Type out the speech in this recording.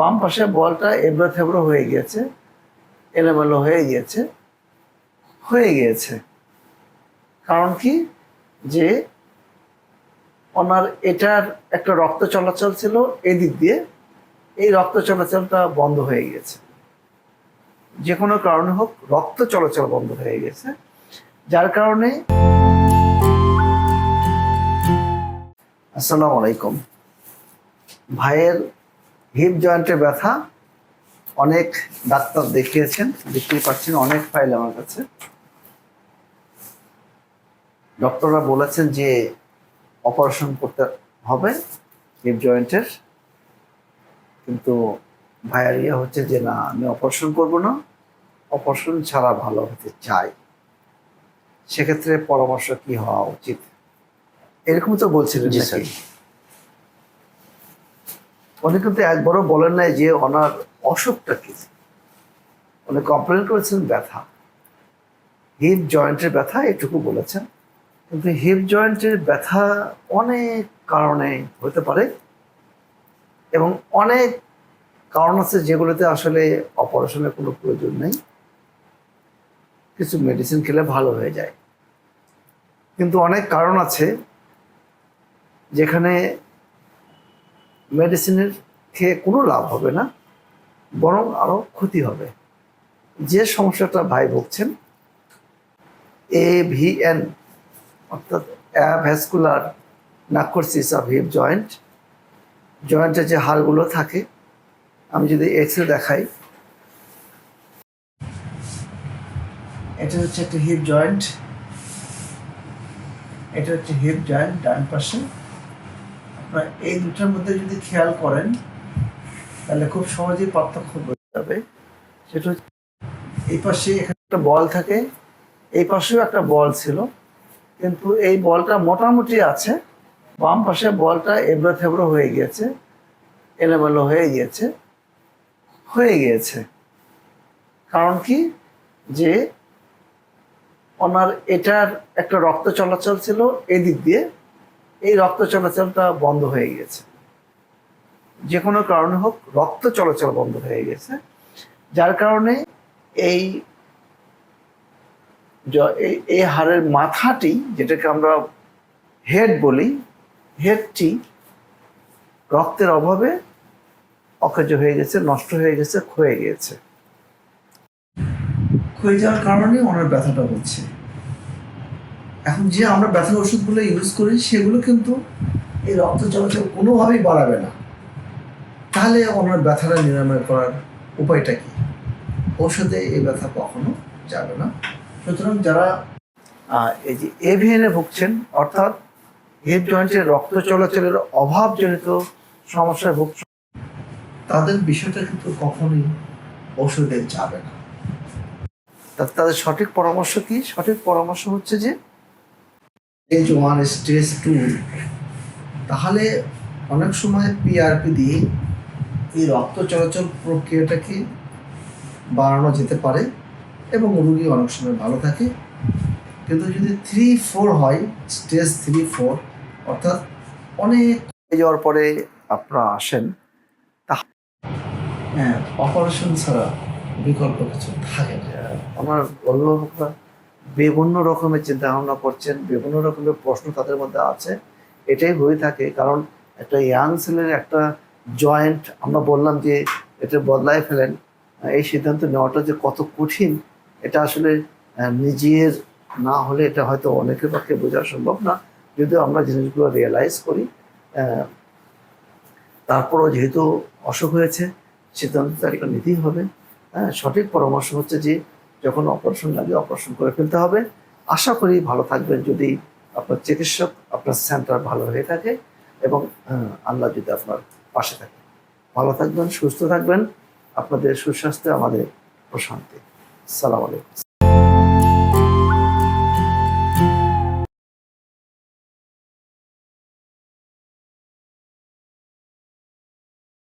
বাম পাশে বলটা এবড়ো থেবড়ো হয়ে গিয়েছে, এলোমেলো হয়ে গিয়েছে হয়ে গিয়েছে। কারণ কি? যে ওনার এটার একটা রক্ত চলাচল ছিল এদিক দিয়ে, এই রক্ত চলাচলটা বন্ধ হয়ে গেছে যে কোনো কারণে হোক, রক্ত চলাচল বন্ধ হয়ে গেছে। যার কারণে আসসালামু আলাইকুম। ভাইয়ের হিপ জয়েন্টে ব্যথা অনেক ডাক্তার দেখিয়েছেন দেখতেই পাচ্ছেন অনেক ফাইল আমার কাছে। ডক্টররা বলেছেন যে অপারেশন করতে হবে হিপ জয়েন্টের কিন্তু ভাইয়ের ইয়ে হচ্ছে যে না আমি অপারেশন করব না অপারেশন ছাড়া ভালো হতে চাই। সেক্ষেত্রে পরামর্শ কি হওয়া উচিত? এরকম তো বলছিলেন স্যার। উনি কিন্তু একবারও বলেন নাই যে ওনার অসুখটা কি? উনি কমপ্লেন করেছেন ব্যথা। হিপ জয়েন্টের ব্যথা এটুকু বলেছেন। কিন্তু হিপ জয়েন্টের ব্যথা অনেক কারণে হতে পারে এবং অনেক কারণ আছে যেগুলোতে আসলে অপারেশনের কোনো প্রয়োজন নেই। কিছু মেডিসিন খেলে ভালো হয়ে যায়। কিন্তু অনেক কারণ আছে যেখানে মেডিসিনের খেয়ে কোনো লাভ হবে না, বরং আরও ক্ষতি হবে। যে সমস্যাটা ভাই ভুগছেন এ ভি এন অর্থাৎ avascular necrosis of hip joint জয়েন্টের যে হাড়গুলো থাকে, আমি যদি এক্স রে দেখাই, এটা হচ্ছে একটা হিপ জয়েন্ট এটা হচ্ছে হিপ জয়েন্ট ডান পাশে। এই দুটার মধ্যে যদি খেয়াল করেন, তাহলে খুব সহজেই পার্থক্য বোঝা যাবে। সেটা হচ্ছে এই পাশে এখানে একটা বল থাকে, এই পাশেও একটা বল ছিল, কিন্তু এই বলটা মোটামুটি আছে। বাম পাশে বলটা এবড়ো থেবড়ো হয়ে গিয়েছে, এলোমেলো হয়ে গিয়েছে হয়ে গিয়েছে। কারণ কি? যে ওনার এটার একটা রক্ত চলাচল ছিল এদিক দিয়ে এই রক্ত চলাচলটা বন্ধ হয়ে গেছে। যে কোনো কারণে হোক, রক্ত চলাচল বন্ধ হয়ে গেছে। যার কারণে এই এই- হাড়ের মাথাটি, যেটাকে আমরা হেড বলি হেডটি রক্তের অভাবে অকেজ হয়ে গেছে, নষ্ট হয়ে গেছে, ক্ষয়ে গিয়েছে ক্ষয়ে যাওয়ার কারণে ওনার ব্যথাটা হচ্ছে। এখন যে আমরা ব্যথার ওষুধগুলো ইউজ করি, সেগুলো কিন্তু এই রক্ত চলাচল কোনোভাবেই বাড়াবে না। তাহলে ওনার ব্যথাটা নিরাময় করার উপায়টা কি? ঔষধে এই ব্যথা কখনো যাবে না। সুতরাং যারা এই যে এভিএনে ভুগছেন, অর্থাৎ হিপ জয়েন্টের রক্ত চলাচলের অভাবজনিত সমস্যায় ভুগছেন, তাদের বিষয়টা কিন্তু কখনোই ঔষধে যাবে না। তাদের সঠিক পরামর্শ কি? সঠিক পরামর্শ হচ্ছে যে স্টেজ ওয়ান স্টেজ টু তাহলে অনেক সময় পিআরপি দিয়ে এই রক্ত চলাচল প্রক্রিয়াটাকে বাড়ানো যেতে পারে এবং রুগী অনেক সময় ভালো থাকে। কিন্তু যদি থ্রি ফোর হয় স্টেজ থ্রি ফোর অর্থাৎ অনেক যাওয়ার পরে আপনারা আসেন তা- হ্যাঁ অপারেশন ছাড়া বিকল্প কিছু থাকে না। আমার অভিভাবকরা বিভিন্ন রকমের চিন্তা ভাবনা করছেন, বিভিন্ন রকমের প্রশ্ন তাদের মধ্যে আছে। এটাই হয়ে থাকে কারণ একটা ইয়াং ছেলের একটা জয়েন্ট আমরা বললাম যে এটা বদলায় ফেলেন এই সিদ্ধান্ত নেওয়াটা যে কত কঠিন, এটা আসলে নিজের না হলে এটা হয়তো অনেকের পক্ষে বোঝা সম্ভব না। যদিও আমরা জিনিসগুলো রিয়েলাইজ করি তারপরও যেহেতু অসুখ হয়েছে সিদ্ধান্ত তালিকা নিতেই হবে। হ্যাঁ সঠিক পরামর্শ হচ্ছে যে যখন অপারেশন লাগে অপারেশন করে ফেলতে হবে। আশা করি ভালো থাকবেন যদি আপনার চিকিৎসক আপনার সেন্টার ভালো হয়ে থাকে এবং আহ, আল্লাহ যদি আপনার পাশে থাকে। ভালো থাকবেন সুস্থ থাকবেন। আপনাদের সুস্বাস্থ্য আমাদের প্রশান্তি। সালাম আলাইকুম।